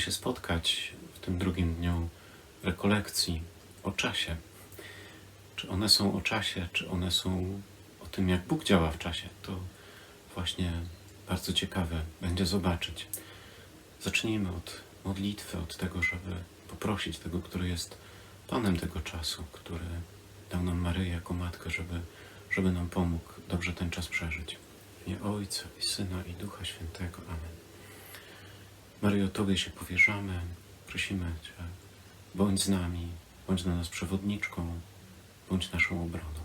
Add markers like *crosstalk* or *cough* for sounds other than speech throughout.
się spotkać w tym drugim dniu rekolekcji o czasie. Czy one są o czasie, czy one są o tym, jak Bóg działa w czasie, to właśnie bardzo ciekawe będzie zobaczyć. Zacznijmy od modlitwy, od tego, żeby poprosić tego, który jest Panem tego czasu, który dał nam Maryję jako matkę, żeby, żeby nam pomógł dobrze ten czas przeżyć. W imię Ojca i Syna i Ducha Świętego. Amen. Maryjo, Tobie się powierzamy. Prosimy Cię, bądź z nami, bądź dla nas przewodniczką, bądź naszą obroną.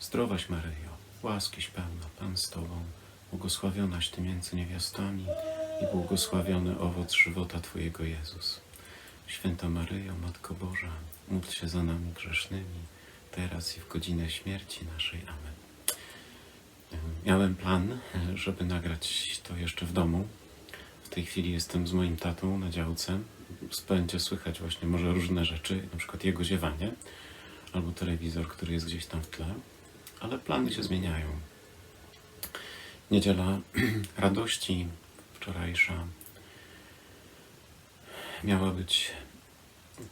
Zdrowaś Maryjo, łaskiś pełna, Pan z Tobą, błogosławionaś Ty między niewiastami i błogosławiony owoc żywota Twojego Jezus. Święta Maryjo, Matko Boża, módl się za nami grzesznymi, teraz i w godzinę śmierci naszej. Amen. Miałem plan, żeby nagrać to jeszcze w domu. W tej chwili jestem z moim tatą na działce. Będzie słychać właśnie może różne rzeczy, na przykład jego ziewanie, albo telewizor, który jest gdzieś tam w tle, ale plany się zmieniają. Niedziela *clears throat* radości wczorajsza miała być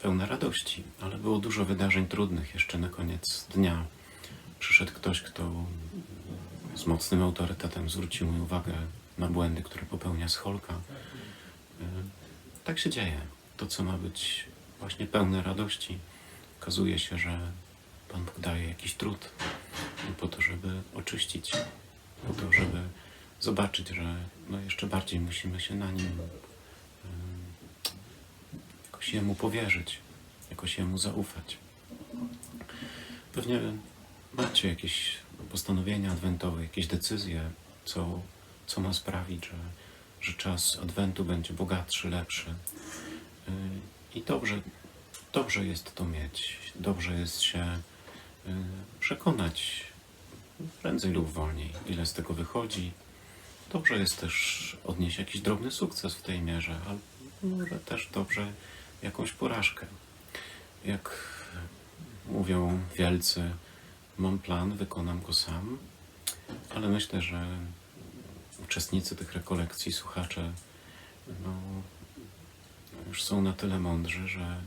pełna radości, ale było dużo wydarzeń trudnych jeszcze na koniec dnia. Przyszedł ktoś, kto z mocnym autorytetem zwrócił mi uwagę na błędy, które popełnia Scholka. Y, Tak się dzieje. To, co ma być właśnie pełne radości, okazuje się, że Pan Bóg daje jakiś trud po to, żeby oczyścić, po to, żeby zobaczyć, że no jeszcze bardziej musimy się na Nim y, jakoś Jemu powierzyć, jakoś Jemu zaufać. Pewnie macie jakieś postanowienia adwentowe, jakieś decyzje, co, co ma sprawić, że, że czas adwentu będzie bogatszy, lepszy. Yy, I dobrze, dobrze jest to mieć, dobrze jest się yy, przekonać prędzej lub wolniej, ile z tego wychodzi. Dobrze jest też odnieść jakiś drobny sukces w tej mierze, ale może też dobrze jakąś porażkę. Jak mówią wielcy, mam plan, wykonam go sam, ale myślę, że uczestnicy tych rekolekcji, słuchacze, no, już są na tyle mądrzy, że,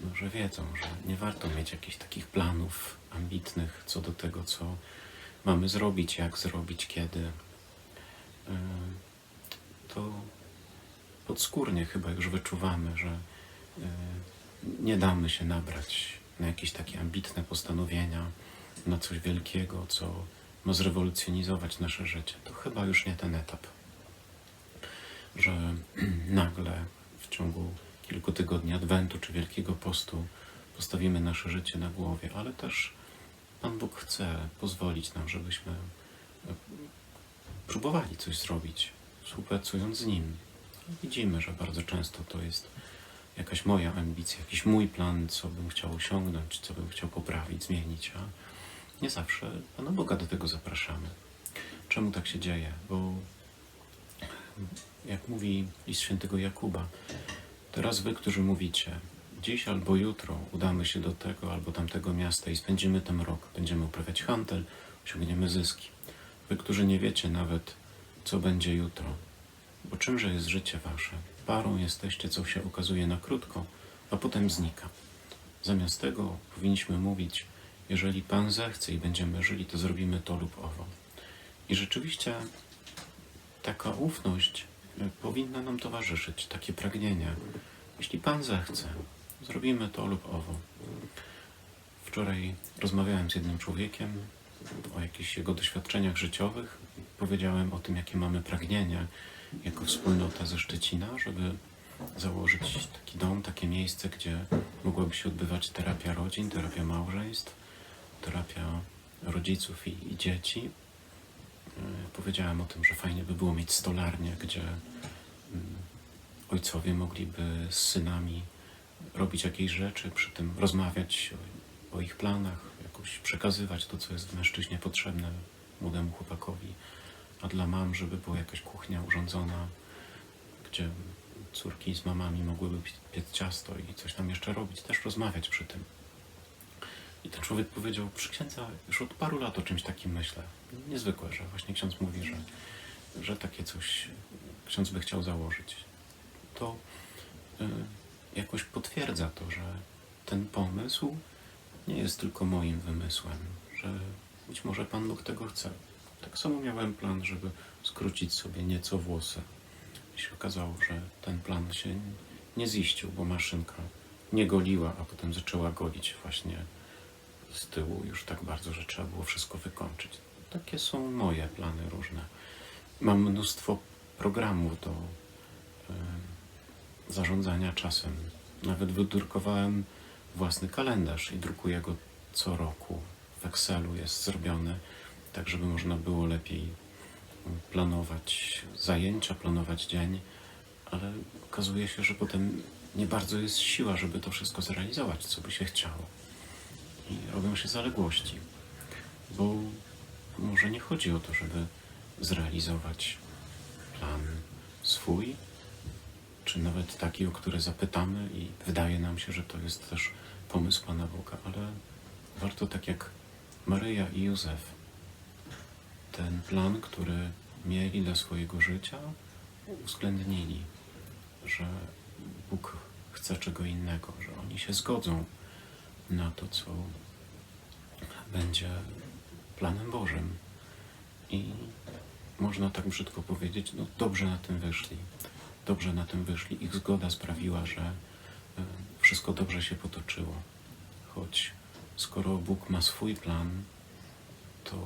no, że wiedzą, że nie warto mieć jakichś takich planów ambitnych co do tego, co mamy zrobić, jak zrobić, kiedy. Yy, To podskórnie chyba już wyczuwamy, że yy, nie damy się nabrać na jakieś takie ambitne postanowienia, na coś wielkiego, co ma zrewolucjonizować nasze życie. To chyba już nie ten etap, że *clears throat* nagle w ciągu kilku tygodni Adwentu czy Wielkiego Postu postawimy nasze życie na głowie, ale też Pan Bóg chce pozwolić nam, żebyśmy e, próbowali coś zrobić, współpracując z Nim. Widzimy, że bardzo często to jest jakaś moja ambicja, jakiś mój plan, co bym chciał osiągnąć, co bym chciał poprawić, zmienić, a nie zawsze Pana Boga do tego zapraszamy. Czemu tak się dzieje? Bo jak mówi list świętego Jakuba, teraz wy, którzy mówicie, dziś albo jutro udamy się do tego albo tamtego miasta i spędzimy tam rok, będziemy uprawiać handel, osiągniemy zyski. Wy, którzy nie wiecie nawet, co będzie jutro, bo czymże jest życie wasze? Parą jesteście, co się okazuje na krótko, a potem znika. Zamiast tego powinniśmy mówić, jeżeli Pan zechce i będziemy żyli, to zrobimy to lub owo. I rzeczywiście taka ufność y, powinna nam towarzyszyć, takie pragnienie. Jeśli Pan zechce, zrobimy to lub owo. Wczoraj rozmawiałem z jednym człowiekiem o jakichś jego doświadczeniach życiowych. Powiedziałem o tym, jakie mamy pragnienie jako wspólnota ze Szczecina, żeby założyć taki dom, takie miejsce, gdzie mogłaby się odbywać terapia rodzin, terapia małżeństw, terapia rodziców i, i dzieci. Yy, Powiedziałem o tym, że fajnie by było mieć stolarnię, gdzie mm, ojcowie mogliby z synami robić jakieś rzeczy, przy tym rozmawiać o, o ich planach, jakoś przekazywać to, co jest mężczyźnie potrzebne młodemu chłopakowi, a dla mam, żeby była jakaś kuchnia urządzona, gdzie córki z mamami mogłyby piec ciasto i coś tam jeszcze robić, też rozmawiać przy tym. I ten człowiek powiedział, przy księdza już od paru lat o czymś takim myślę. Niezwykłe, że właśnie ksiądz mówi, że że takie coś ksiądz by chciał założyć. To y, jakoś potwierdza to, że ten pomysł nie jest tylko moim wymysłem, że być może Pan Bóg tego chce. Tak samo miałem plan, żeby skrócić sobie nieco włosy. I się okazało, że ten plan się nie ziścił, bo maszynka nie goliła, a potem zaczęła golić właśnie z tyłu już tak bardzo, że trzeba było wszystko wykończyć. Takie są moje plany różne. Mam mnóstwo programów do e, zarządzania czasem. Nawet wydrukowałem własny kalendarz i drukuję go co roku. W Excelu jest zrobiony, tak żeby można było lepiej planować zajęcia, planować dzień, ale okazuje się, że potem nie bardzo jest siła, żeby to wszystko zrealizować, co by się chciało. I robią się zaległości, bo może nie chodzi o to, żeby zrealizować plan swój, czy nawet taki, o który zapytamy i wydaje nam się, że to jest też pomysł Pana Boga, ale warto tak jak Maryja i Józef, ten plan, który mieli dla swojego życia, uwzględnili, że Bóg chce czego innego, że oni się zgodzą na to, co będzie planem Bożym. I można tak brzydko powiedzieć, no dobrze na tym wyszli. Dobrze na tym wyszli. Ich zgoda sprawiła, że e, wszystko dobrze się potoczyło. Choć skoro Bóg ma swój plan, to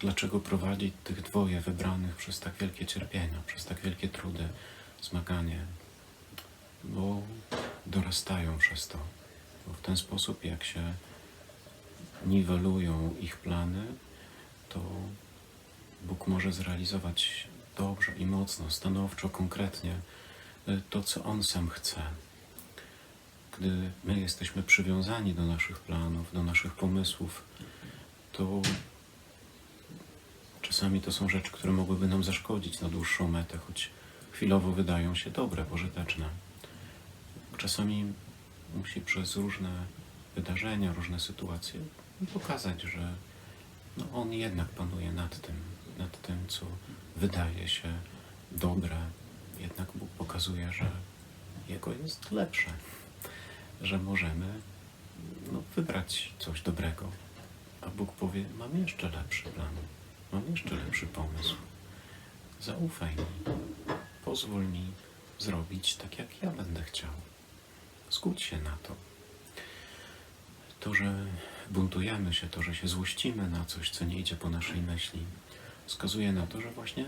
dlaczego prowadzić tych dwoje wybranych przez tak wielkie cierpienia, przez tak wielkie trudy, zmaganie? Bo dorastają przez to. Bo w ten sposób, jak się niwelują ich plany, to Bóg może zrealizować dobrze i mocno, stanowczo, konkretnie y, to, co On sam chce. Gdy my jesteśmy przywiązani do naszych planów, do naszych pomysłów, to czasami to są rzeczy, które mogłyby nam zaszkodzić na dłuższą metę, choć chwilowo wydają się dobre, pożyteczne. Czasami musi przez różne wydarzenia, różne sytuacje pokazać, że no, on jednak panuje nad tym, nad tym, co wydaje się dobre. Jednak Bóg pokazuje, że Jego jest lepsze, że możemy no, wybrać coś dobrego. A Bóg powie, mam jeszcze lepszy plan, mam jeszcze lepszy pomysł. Zaufaj mi, pozwól mi zrobić tak, jak ja będę chciał. Zgódź się na to. To, że buntujemy się, to, że się złościmy na coś, co nie idzie po naszej myśli, wskazuje na to, że właśnie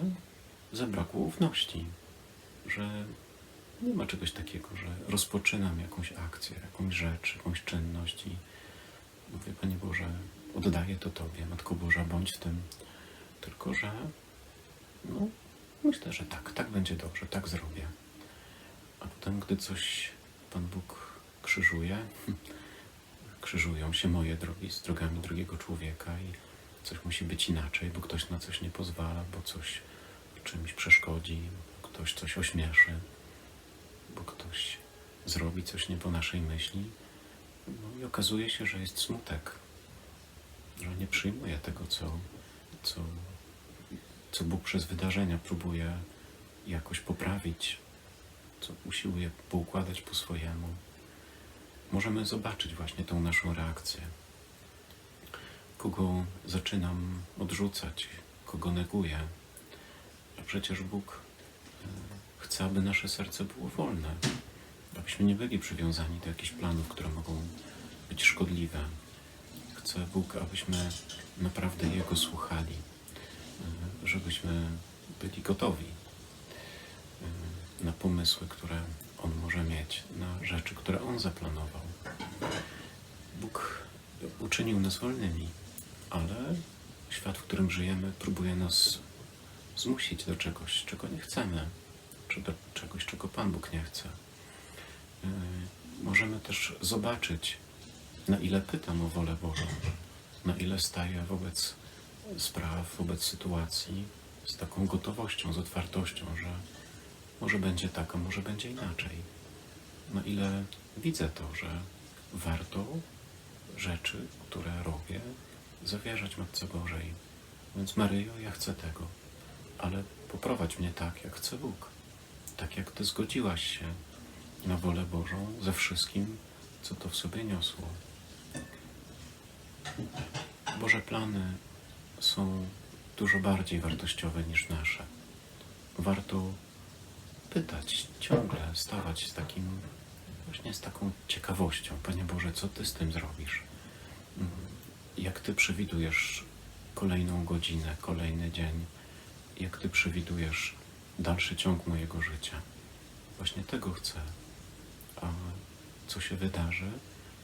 zabrakło ufności, że nie ma czegoś takiego, że rozpoczynam jakąś akcję, jakąś rzecz, jakąś czynność i mówię, Panie Boże, oddaję to Tobie, Matko Boża, bądź w tym. Tylko, że no, myślę, że tak, tak będzie dobrze, tak zrobię. A potem, gdy coś Pan Bóg krzyżuje, *laughs* krzyżują się moje drogi z drogami drugiego człowieka i coś musi być inaczej, bo ktoś na coś nie pozwala, bo coś czymś przeszkodzi, bo ktoś coś ośmieszy, bo ktoś zrobi coś nie po naszej myśli. No i okazuje się, że jest smutek, że nie przyjmuje tego, co, co, co Bóg przez wydarzenia próbuje jakoś poprawić, co usiłuje poukładać po swojemu. Możemy zobaczyć właśnie tą naszą reakcję. Kogo zaczynam odrzucać, kogo neguję. A przecież Bóg e, chce, aby nasze serce było wolne, abyśmy nie byli przywiązani do jakichś planów, które mogą być szkodliwe. Chce Bóg, abyśmy naprawdę Jego słuchali, e, żebyśmy byli gotowi na pomysły, które On może mieć, na rzeczy, które On zaplanował. Bóg uczynił nas wolnymi, ale świat, w którym żyjemy, próbuje nas zmusić do czegoś, czego nie chcemy, czy do czegoś, czego Pan Bóg nie chce. Yy, Możemy też zobaczyć, na ile pytam o wolę Bożą, na ile staję wobec spraw, wobec sytuacji z taką gotowością, z otwartością, że może będzie tak, a może będzie inaczej. Na ile widzę to, że warto rzeczy, które robię, zawierzać Matce Bożej. Więc Maryjo, ja chcę tego, ale poprowadź mnie tak, jak chce Bóg. Tak jak Ty zgodziłaś się na wolę Bożą ze wszystkim, co to w sobie niosło. Boże plany są dużo bardziej wartościowe niż nasze. Warto pytać ciągle, stawać z takim, właśnie z taką ciekawością. Panie Boże, co Ty z tym zrobisz? Mm, Jak Ty przewidujesz kolejną godzinę, kolejny dzień? Jak Ty przewidujesz dalszy ciąg mojego życia? Właśnie tego chcę. A co się wydarzy,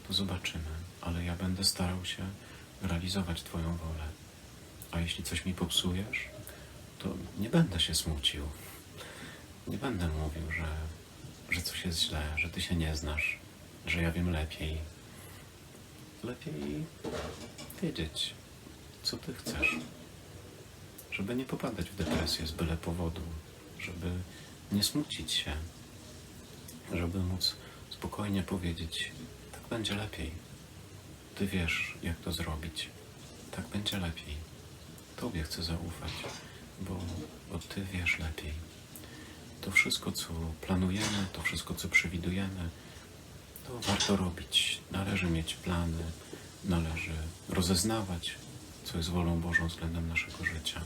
to zobaczymy. Ale ja będę starał się realizować Twoją wolę. A jeśli coś mi popsujesz, to nie będę się smucił. Nie będę mówił, że, że coś jest źle, że Ty się nie znasz, że ja wiem lepiej. Lepiej wiedzieć, co Ty chcesz. Żeby nie popadać w depresję z byle powodu, żeby nie smucić się, żeby móc spokojnie powiedzieć, tak będzie lepiej. Ty wiesz, jak to zrobić. Tak będzie lepiej. Tobie chcę zaufać, bo, bo Ty wiesz lepiej. To wszystko, co planujemy, to wszystko, co przewidujemy, to warto robić. Należy mieć plany, należy rozeznawać, co jest wolą Bożą względem naszego życia,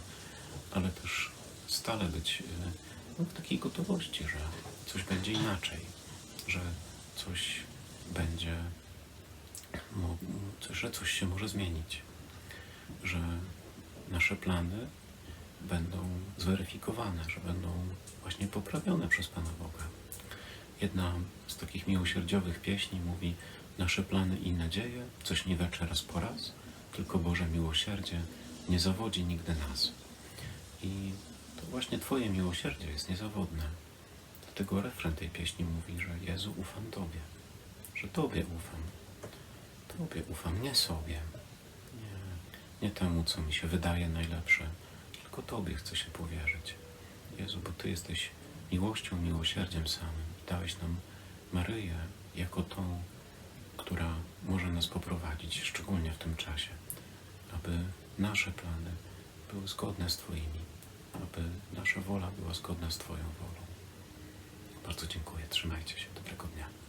ale też stale być e, no, w takiej gotowości, że coś będzie inaczej, że coś będzie, że coś się może zmienić, że nasze plany będą zweryfikowane, że będą właśnie poprawione przez Pana Boga. Jedna z takich miłosierdziowych pieśni mówi: Nasze plany i nadzieje coś niwecze raz po raz, tylko Boże miłosierdzie nie zawodzi nigdy nas. I to właśnie Twoje miłosierdzie jest niezawodne. Dlatego refren tej pieśni mówi, że Jezu, ufam Tobie, że Tobie ufam. Tobie ufam, nie sobie. Nie, nie temu, co mi się wydaje najlepsze, tylko Tobie chcę się powierzyć. Jezu, bo Ty jesteś miłością, miłosierdziem samym. Dałeś nam Maryję jako tą, która może nas poprowadzić, szczególnie w tym czasie, aby nasze plany były zgodne z Twoimi, aby nasza wola była zgodna z Twoją wolą. Bardzo dziękuję. Trzymajcie się. Dobrego dnia.